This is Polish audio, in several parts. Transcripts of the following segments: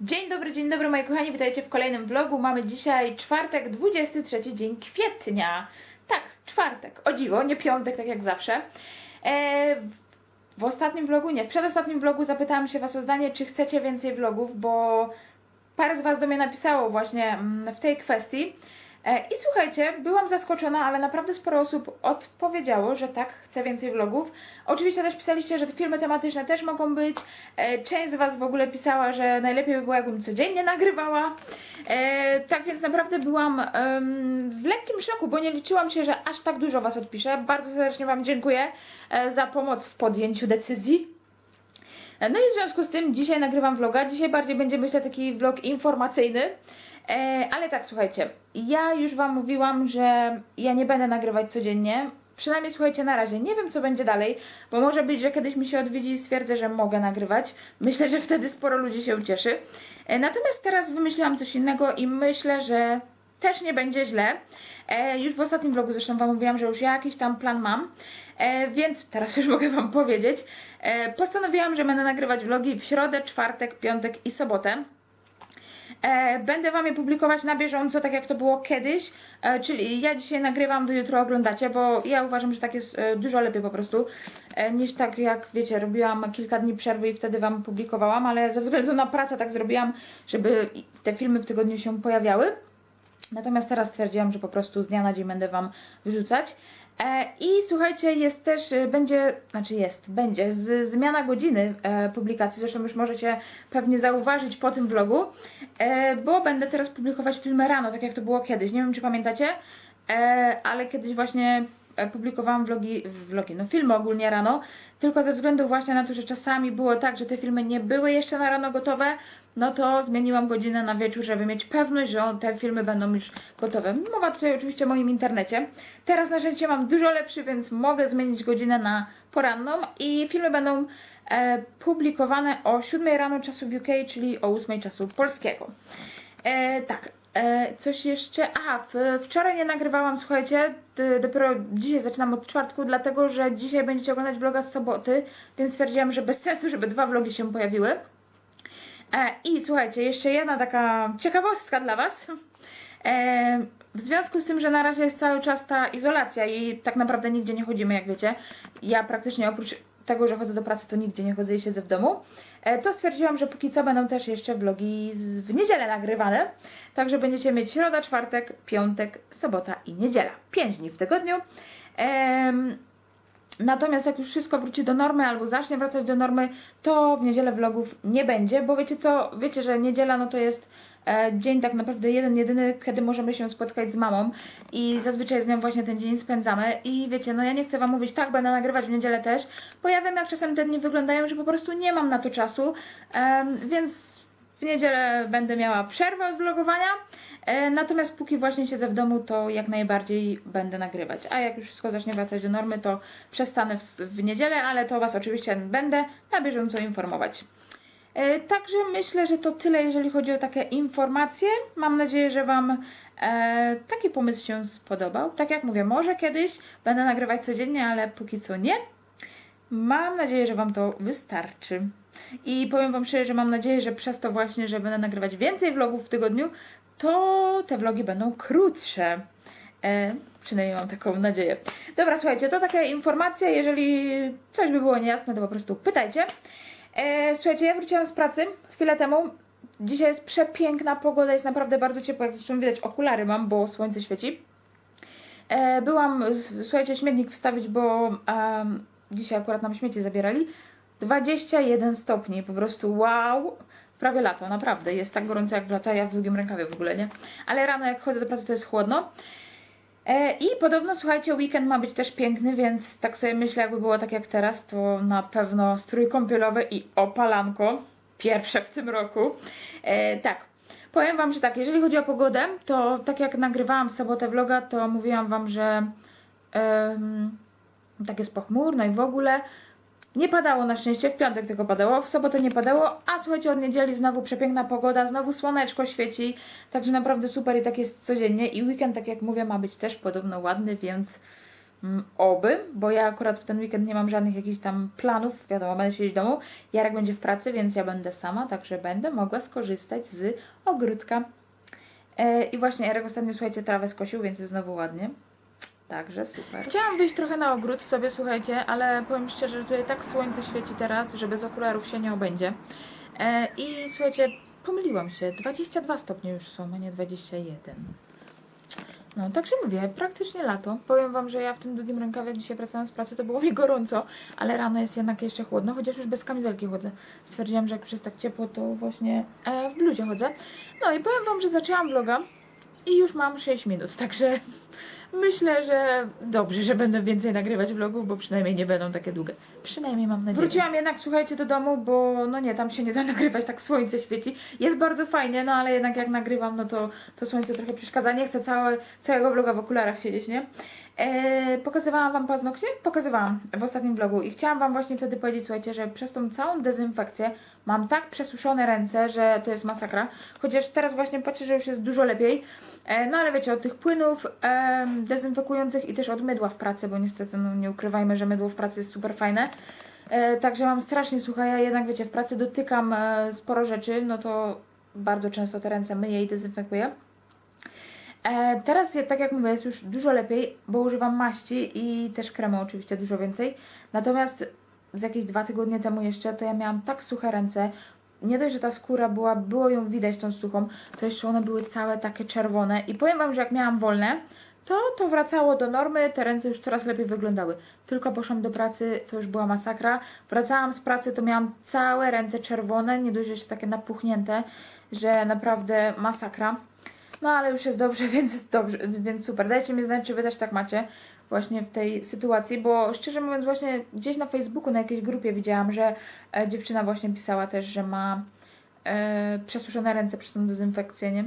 Dzień dobry, dzień dobry moi kochani, witajcie w kolejnym vlogu. Mamy dzisiaj czwartek, 23 dzień kwietnia. Tak, czwartek, o dziwo, nie piątek, tak jak zawsze. E, w- w ostatnim vlogu, nie, w przedostatnim vlogu zapytałam się Was o zdanie, czy chcecie więcej vlogów, bo parę z Was do mnie napisało właśnie mm, w tej kwestii. E, I słuchajcie, byłam zaskoczona, ale naprawdę sporo osób odpowiedziało, że tak, chce więcej vlogów. Oczywiście też pisaliście, że filmy tematyczne też mogą być. E, Część z Was w ogóle pisała, że najlepiej by było, jakbym codziennie nagrywała. E, tak więc naprawdę byłam w lekkim szoku, bo nie liczyłam się, że aż tak dużo Was odpisze. Bardzo serdecznie Wam dziękuję za pomoc w podjęciu decyzji. No i w związku z tym dzisiaj nagrywam vloga. Dzisiaj bardziej będzie myślę taki vlog informacyjny. E, ale tak, słuchajcie, ja już Wam mówiłam, że ja nie będę nagrywać codziennie. Przynajmniej słuchajcie, na razie nie wiem, co będzie dalej, bo może być, że kiedyś mi się odwiedzi i stwierdzę, że mogę nagrywać. Myślę, że wtedy sporo ludzi się ucieszy. E, natomiast teraz wymyśliłam coś innego i myślę, że też nie będzie źle. E, już w ostatnim vlogu zresztą Wam mówiłam, że już jakiś tam plan mam, e, więc teraz już mogę Wam powiedzieć. E, postanowiłam, że będę nagrywać vlogi w środę, czwartek, piątek i sobotę. E, będę Wam je publikować na bieżąco, tak jak to było kiedyś, e, czyli ja dzisiaj nagrywam, Wy jutro oglądacie, bo ja uważam, że tak jest e, dużo lepiej po prostu, e, niż tak jak wiecie, robiłam kilka dni przerwy i wtedy Wam publikowałam, ale ze względu na pracę tak zrobiłam, żeby te filmy w tygodniu się pojawiały. Natomiast teraz stwierdziłam, że po prostu z dnia na dzień będę Wam wrzucać. E, I słuchajcie, jest też, e, będzie, znaczy jest, będzie z, zmiana godziny e, publikacji. Zresztą już możecie pewnie zauważyć po tym vlogu, e, bo będę teraz publikować filmy rano, tak jak to było kiedyś. Nie wiem, czy pamiętacie, e, ale kiedyś właśnie e, publikowałam vlogi, vlogi, no filmy ogólnie rano, tylko ze względu właśnie na to, że czasami było tak, że te filmy nie były jeszcze na rano gotowe, no to zmieniłam godzinę na wieczór, żeby mieć pewność, że te filmy będą już gotowe. Mowa tutaj oczywiście o moim internecie. Teraz na szczęście mam dużo lepszy, więc mogę zmienić godzinę na poranną i filmy będą e, publikowane o 7 rano czasu UK, czyli o 8 czasu polskiego. E, tak, e, coś jeszcze. A, wczoraj nie nagrywałam, słuchajcie. Dopiero dzisiaj zaczynam od czwartku, dlatego że dzisiaj będziecie oglądać vloga z soboty, więc stwierdziłam, że bez sensu, żeby dwa vlogi się pojawiły. E, I słuchajcie, jeszcze jedna taka ciekawostka dla Was. E, w związku z tym, że na razie jest cały czas ta izolacja i tak naprawdę nigdzie nie chodzimy, jak wiecie, ja praktycznie oprócz tego, że chodzę do pracy, to nigdzie nie chodzę i siedzę w domu, e, to stwierdziłam, że póki co będą też jeszcze vlogi w niedzielę nagrywane. Także będziecie mieć środa, czwartek, piątek, sobota i niedziela. Pięć dni w tygodniu. Natomiast jak już wszystko wróci do normy albo zacznie wracać do normy, to w niedzielę vlogów nie będzie, bo wiecie co, wiecie, że niedziela no to jest e, dzień tak naprawdę jeden, jedyny, kiedy możemy się spotkać z mamą i zazwyczaj z nią właśnie ten dzień spędzamy. I wiecie, no ja nie chcę Wam mówić, tak, będę nagrywać w niedzielę też, bo ja wiem jak czasem te dni wyglądają, że po prostu nie mam na to czasu, em, więc w niedzielę będę miała przerwę od vlogowania, e, natomiast póki właśnie siedzę w domu, to jak najbardziej będę nagrywać. A jak już wszystko zacznie wracać do normy, to przestanę w, w niedzielę, ale to Was oczywiście będę na bieżąco informować. E, Także myślę, że to tyle, jeżeli chodzi o takie informacje. Mam nadzieję, że Wam e, taki pomysł się spodobał. Tak jak mówię, może kiedyś będę nagrywać codziennie, ale póki co nie. Mam nadzieję, że Wam to wystarczy. I powiem Wam szczerze, że mam nadzieję, że przez to właśnie, że będę nagrywać więcej vlogów w tygodniu, to te vlogi będą krótsze. E, przynajmniej mam taką nadzieję. Dobra, słuchajcie, to takie informacje. Jeżeli coś by było niejasne, to po prostu pytajcie. E, słuchajcie, ja wróciłam z pracy chwilę temu. Dzisiaj jest przepiękna pogoda, jest naprawdę bardzo ciepło. Jak zresztą widać, okulary mam, bo słońce świeci. E, byłam, słuchajcie, śmietnik wstawić, bo dzisiaj akurat nam śmieci zabierali. 21 stopni, po prostu wow. Prawie lato, naprawdę. Jest tak gorąco jak w lata, ja w długim rękawie w ogóle, nie? Ale rano jak chodzę do pracy to jest chłodno. E, I podobno, słuchajcie, weekend ma być też piękny, więc tak sobie myślę, jakby było tak jak teraz, to na pewno strój kąpielowy i opalanko. Pierwsze w tym roku. E, tak. Powiem Wam, że tak, jeżeli chodzi o pogodę, to tak jak nagrywałam w sobotę vloga, to mówiłam Wam, że tak jest pochmurno i w ogóle nie padało na szczęście, w piątek tylko padało, w sobotę nie padało, a słuchajcie, od niedzieli znowu przepiękna pogoda, znowu słoneczko świeci, także naprawdę super i tak jest codziennie i weekend, tak jak mówię, ma być też podobno ładny, więc Mm, Oby, bo ja akurat w ten weekend nie mam żadnych jakichś tam planów, wiadomo, będę siedzieć w domu. Jarek będzie w pracy, więc ja będę sama, także będę mogła skorzystać z ogródka. E, I właśnie Jarek ostatnio, słuchajcie, trawę skosił, więc jest znowu ładnie. Także super. Chciałam wyjść trochę na ogród sobie, słuchajcie, ale powiem szczerze, że tutaj tak słońce świeci teraz, że bez okularów się nie obędzie. E, I słuchajcie, pomyliłam się. 22 stopnie już są, a nie 21. No, także mówię, praktycznie lato. Powiem Wam, że ja w tym długim rękawie, jak dzisiaj wracałam z pracy, to było mi gorąco, ale rano jest jednak jeszcze chłodno, chociaż już bez kamizelki chodzę. Stwierdziłam, że jak już jest tak ciepło, to właśnie e, w bluzie chodzę. No i powiem Wam, że zaczęłam vloga i już mam 6 minut, także myślę, że dobrze, że będę więcej nagrywać vlogów, bo przynajmniej nie będą takie długie. Przynajmniej mam nadzieję. Wróciłam jednak, słuchajcie, do domu, bo no nie, tam się nie da nagrywać, tak słońce świeci. Jest bardzo fajnie, no ale jednak jak nagrywam, no to, to słońce trochę przeszkadza. Nie chcę całe, całego vloga w okularach siedzieć, nie? E, pokazywałam Wam paznokcie? Pokazywałam w ostatnim vlogu i chciałam Wam właśnie wtedy powiedzieć, słuchajcie, że przez tą całą dezynfekcję mam tak przesuszone ręce, że to jest masakra. Chociaż teraz właśnie patrzę, że już jest dużo lepiej. E, no ale wiecie, od tych płynów e, dezynfekujących i też od mydła w pracy, bo niestety no, nie ukrywajmy, że mydło w pracy jest super fajne. E, także mam strasznie sucha, ja jednak wiecie, w pracy dotykam e, sporo rzeczy, no to bardzo często te ręce myję i dezynfekuję. E, teraz, tak jak mówię, jest już dużo lepiej, bo używam maści i też kremu oczywiście dużo więcej. Natomiast z jakieś dwa tygodnie temu jeszcze, to ja miałam tak suche ręce. Nie dość, że ta skóra była, było ją widać tą suchą, to jeszcze one były całe takie czerwone. I powiem Wam, że jak miałam wolne, to to wracało do normy, te ręce już coraz lepiej wyglądały. Tylko poszłam do pracy, to już była masakra. Wracałam z pracy, to miałam całe ręce czerwone, nie dość, jeszcze takie napuchnięte, że naprawdę masakra. No ale już jest dobrze, więc dobrze, więc super. Dajcie mi znać, czy wy też tak macie właśnie w tej sytuacji, bo szczerze mówiąc właśnie gdzieś na Facebooku, na jakiejś grupie widziałam, że e, dziewczyna właśnie pisała też, że ma e, przesuszone ręce przez tą dezynfekcję, nie?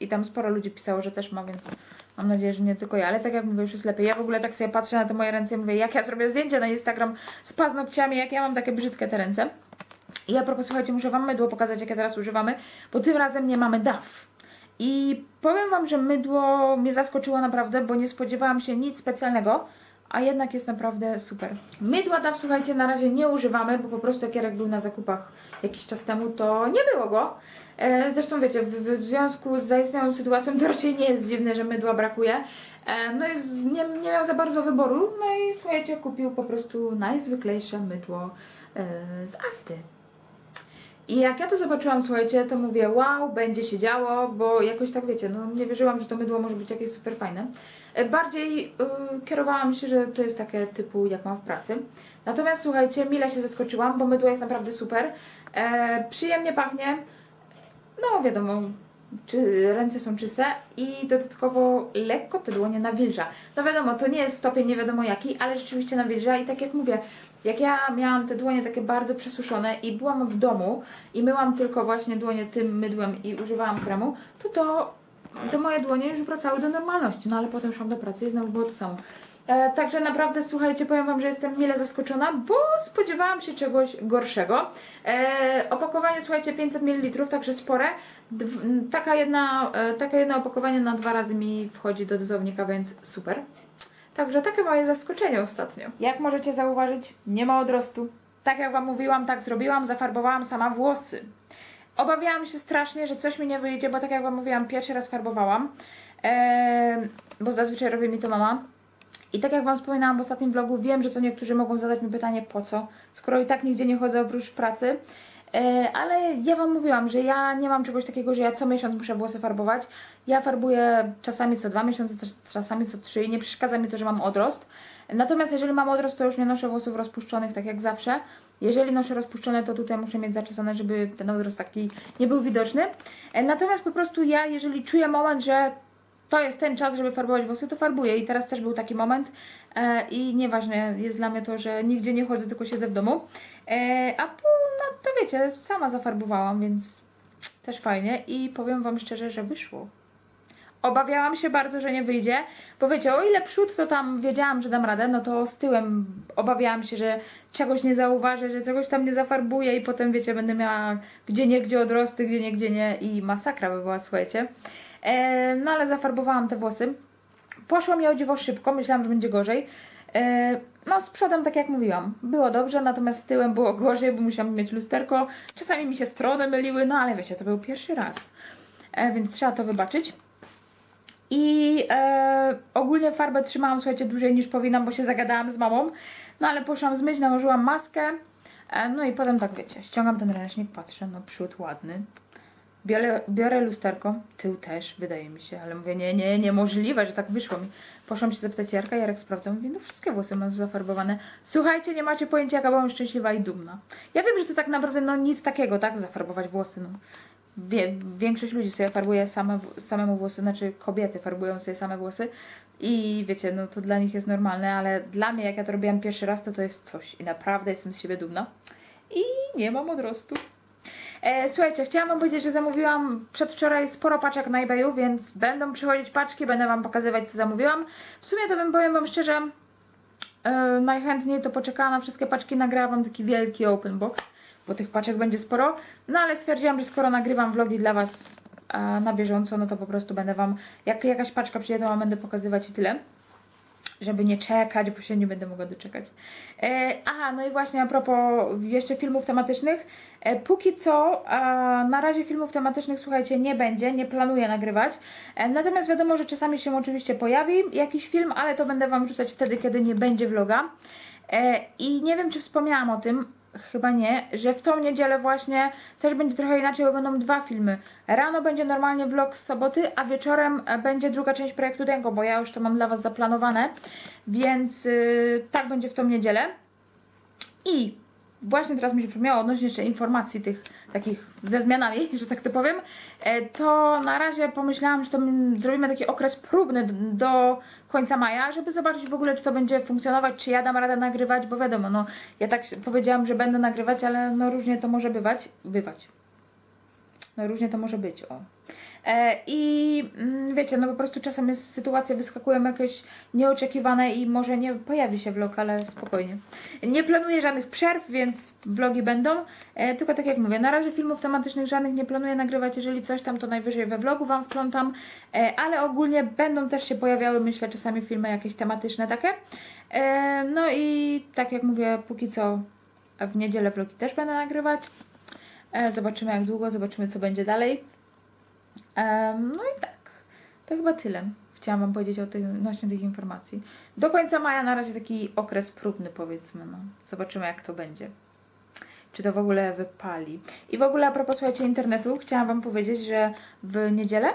I tam sporo ludzi pisało, że też ma, więc mam nadzieję, że nie tylko ja, ale tak jak mówię, już jest lepiej. Ja w ogóle tak sobie patrzę na te moje ręce i mówię, jak ja zrobię zdjęcie na Instagram z paznokciami, jak ja mam takie brzydkie te ręce. I a propos, słuchajcie, muszę Wam mydło pokazać, jakie teraz używamy, bo tym razem nie mamy DAF. I powiem Wam, że mydło mnie zaskoczyło naprawdę, bo nie spodziewałam się nic specjalnego, a jednak jest naprawdę super. Mydła DAF, słuchajcie, na razie nie używamy, bo po prostu jak Jarek był na zakupach jakiś czas temu, to nie było go. E, zresztą wiecie, w, w związku z zaistniałą sytuacją to raczej nie jest dziwne, że mydła brakuje. E, no z, nie, nie miał za bardzo wyboru, no i słuchajcie, kupił po prostu najzwyklejsze mydło e, z Asty. I jak ja to zobaczyłam, słuchajcie, to mówię, wow, będzie się działo, bo jakoś tak wiecie, no nie wierzyłam, że to mydło może być jakieś super fajne. E, Bardziej y, kierowałam się, że to jest takie typu, jak mam w pracy. Natomiast słuchajcie, mile się zaskoczyłam, bo mydło jest naprawdę super. E, przyjemnie pachnie. No wiadomo, czy ręce są czyste i dodatkowo lekko te dłonie nawilża. No wiadomo, to nie jest stopień nie wiadomo jaki, ale rzeczywiście nawilża i tak jak mówię, jak ja miałam te dłonie takie bardzo przesuszone i byłam w domu i myłam tylko właśnie dłonie tym mydłem i używałam kremu, to to te moje dłonie już wracały do normalności, no ale potem szłam do pracy i znowu było to samo. E, także naprawdę, słuchajcie, powiem Wam, że jestem mile zaskoczona, bo spodziewałam się czegoś gorszego. E, opakowanie, słuchajcie, 500 ml, także spore. Dw, taka jedna, e, takie jedno opakowanie na dwa razy mi wchodzi do dozownika, więc super. Także takie moje zaskoczenie ostatnio. Jak możecie zauważyć, nie ma odrostu. Tak jak Wam mówiłam, tak zrobiłam, zafarbowałam sama włosy. Obawiałam się strasznie, że coś mi nie wyjdzie, bo tak jak Wam mówiłam, pierwszy raz farbowałam, Eee, bo zazwyczaj robi mi to mama. I tak jak Wam wspominałam w ostatnim vlogu, wiem, że co niektórzy mogą zadać mi pytanie, po co, skoro i tak nigdzie nie chodzę oprócz pracy. E, ale ja Wam mówiłam, że ja nie mam czegoś takiego, że ja co miesiąc muszę włosy farbować. Ja farbuję czasami co dwa miesiące, czas- czasami co trzy i nie przeszkadza mi to, że mam odrost. Natomiast jeżeli mam odrost, to już nie noszę włosów rozpuszczonych, tak jak zawsze. Jeżeli noszę rozpuszczone, to tutaj muszę mieć zaczesane, żeby ten odrost taki nie był widoczny. E, Natomiast po prostu ja, jeżeli czuję moment, że to jest ten czas, żeby farbować włosy, to farbuję. I teraz też był taki moment. E, I nieważne jest dla mnie to, że nigdzie nie chodzę, tylko siedzę w domu. A ponadto wiecie, sama zafarbowałam, więc też fajnie. I powiem Wam szczerze, że wyszło. Obawiałam się bardzo, że nie wyjdzie, bo wiecie, o ile przód to tam wiedziałam, że dam radę, no to z tyłem obawiałam się, że czegoś nie zauważę, że czegoś tam nie zafarbuję i potem wiecie, będę miała gdzie nie, gdzie odrosty, gdzie nie, gdzie nie i masakra by była, słuchajcie. E, no ale zafarbowałam te włosy. Poszło mi o dziwo szybko, myślałam, że będzie gorzej. E, No, z przodem, tak jak mówiłam, było dobrze, natomiast z tyłem było gorzej, bo musiałam mieć lusterko. Czasami mi się strony myliły, no ale wiecie, to był pierwszy raz, e, więc trzeba to wybaczyć. I e, ogólnie farbę trzymałam, słuchajcie, dłużej niż powinnam, bo się zagadałam z mamą. No ale poszłam zmyć, nałożyłam maskę. E, no i potem tak, wiecie, ściągam ten ręcznik, patrzę, no przód ładny. Biorę, biorę lusterko, tył też, wydaje mi się, ale mówię, nie, nie, niemożliwe, że tak wyszło mi. Poszłam się zapytać Jarka, Jarek sprawdzał, mówi, no wszystkie włosy mam zafarbowane. Słuchajcie, nie macie pojęcia, jaka byłam szczęśliwa i dumna. Ja wiem, że to tak naprawdę, no nic takiego, tak, zafarbować włosy, no. Wie, większość ludzi sobie farbuje same, samemu włosy, znaczy kobiety farbują sobie same włosy i wiecie, no to dla nich jest normalne, ale dla mnie, jak ja to robiłam pierwszy raz, to to jest coś i naprawdę jestem z siebie dumna i nie mam odrostu. E, słuchajcie, chciałam Wam powiedzieć, że zamówiłam przedwczoraj sporo paczek na eBayu, więc będą przychodzić paczki, będę Wam pokazywać, co zamówiłam. W sumie to bym, powiem Wam szczerze, e, najchętniej to poczekała na wszystkie paczki, nagrałam taki wielki open box, bo tych paczek będzie sporo. No ale stwierdziłam, że skoro nagrywam vlogi dla Was e, na bieżąco, no to po prostu będę Wam, jak jakaś paczka przyjedzie, to Wam będę pokazywać i tyle żeby nie czekać, bo się nie będę mogła doczekać. E, a, no i właśnie a propos jeszcze filmów tematycznych. E, póki co, e, na razie filmów tematycznych, słuchajcie, nie będzie, nie planuję nagrywać. E, natomiast wiadomo, że czasami się oczywiście pojawi jakiś film, ale to będę Wam wrzucać wtedy, kiedy nie będzie vloga. E, I nie wiem, czy wspomniałam o tym, chyba nie, że w tą niedzielę właśnie też będzie trochę inaczej, bo będą dwa filmy. Rano będzie normalnie vlog z soboty, a wieczorem e, będzie druga część projektu Dengo, bo ja już to mam dla Was zaplanowane, więc yy, tak będzie w tą niedzielę. I właśnie teraz mi się przypomniało odnośnie jeszcze informacji tych takich ze zmianami, że tak to powiem, e, to na razie pomyślałam, że to zrobimy taki okres próbny do końca maja, żeby zobaczyć w ogóle, czy to będzie funkcjonować, czy ja dam radę nagrywać, bo wiadomo, no ja tak powiedziałam, że będę nagrywać, ale no różnie to może bywać, bywać. No różnie to może być, o. E, I mm, wiecie, no po prostu czasem jest sytuacje, wyskakują jakieś nieoczekiwane i może nie pojawi się vlog, ale spokojnie. Nie planuję żadnych przerw, więc vlogi będą. E, tylko tak jak mówię, na razie filmów tematycznych żadnych nie planuję nagrywać. Jeżeli coś tam, to najwyżej we vlogu Wam wplątam. E, ale ogólnie będą też się pojawiały, myślę, czasami filmy jakieś tematyczne takie. No i tak jak mówię, póki co w niedzielę vlogi też będę nagrywać. Zobaczymy jak długo, zobaczymy co będzie dalej. No i tak, to chyba tyle. Chciałam Wam powiedzieć o tych, odnośnie tych informacji. Do końca maja na razie taki okres próbny powiedzmy, no. Zobaczymy jak to będzie. Czy to w ogóle wypali. I w ogóle a propos, słuchajcie, internetu, chciałam Wam powiedzieć, że w niedzielę,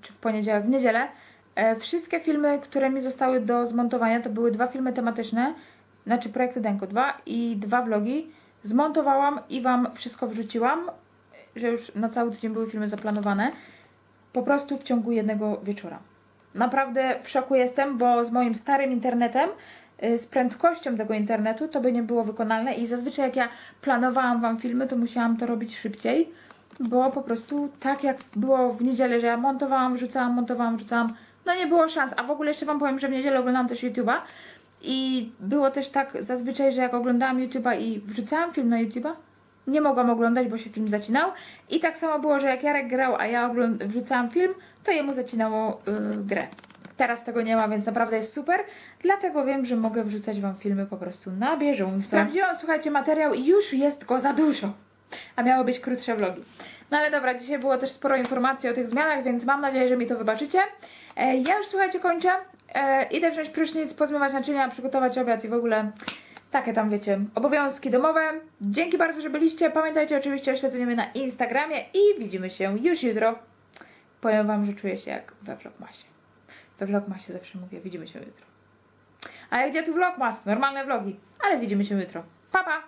czy w poniedziałek, w niedzielę, e, wszystkie filmy, które mi zostały do zmontowania, to były dwa filmy tematyczne, znaczy projekty Denko 2 i dwa vlogi, zmontowałam i Wam wszystko wrzuciłam, że już na cały tydzień były filmy zaplanowane, po prostu w ciągu jednego wieczora. Naprawdę w szoku jestem, bo z moim starym internetem, y, z prędkością tego internetu, to by nie było wykonalne i zazwyczaj jak ja planowałam Wam filmy, to musiałam to robić szybciej, bo po prostu tak jak było w niedzielę, że ja montowałam, wrzucałam, montowałam, wrzucałam, no nie było szans. A w ogóle jeszcze Wam powiem, że w niedzielę oglądałam też YouTube'a i było też tak zazwyczaj, że jak oglądałam YouTube'a i wrzucałam film na YouTube'a, nie mogłam oglądać, bo się film zacinał. I tak samo było, że jak Jarek grał, a ja wrzucałam film, to jemu zacinało y, grę. Teraz tego nie ma, więc naprawdę jest super. Dlatego wiem, że mogę wrzucać Wam filmy po prostu na bieżąco. Sprawdziłam, słuchajcie, materiał i już jest go za dużo. A miały być krótsze vlogi. No ale dobra, dzisiaj było też sporo informacji o tych zmianach, więc mam nadzieję, że mi to wybaczycie. E, ja już słuchajcie, kończę. E, idę wziąć prysznic, pozmywać naczynia, przygotować obiad i w ogóle takie tam wiecie, obowiązki domowe. Dzięki bardzo, że byliście. Pamiętajcie oczywiście o śledzeniu mnie na Instagramie i widzimy się już jutro. Powiem Wam, że czuję się jak we vlogmasie. We vlogmasie zawsze mówię, widzimy się jutro. A jak gdzie tu vlogmas? Normalne vlogi. Ale widzimy się jutro. Pa, pa!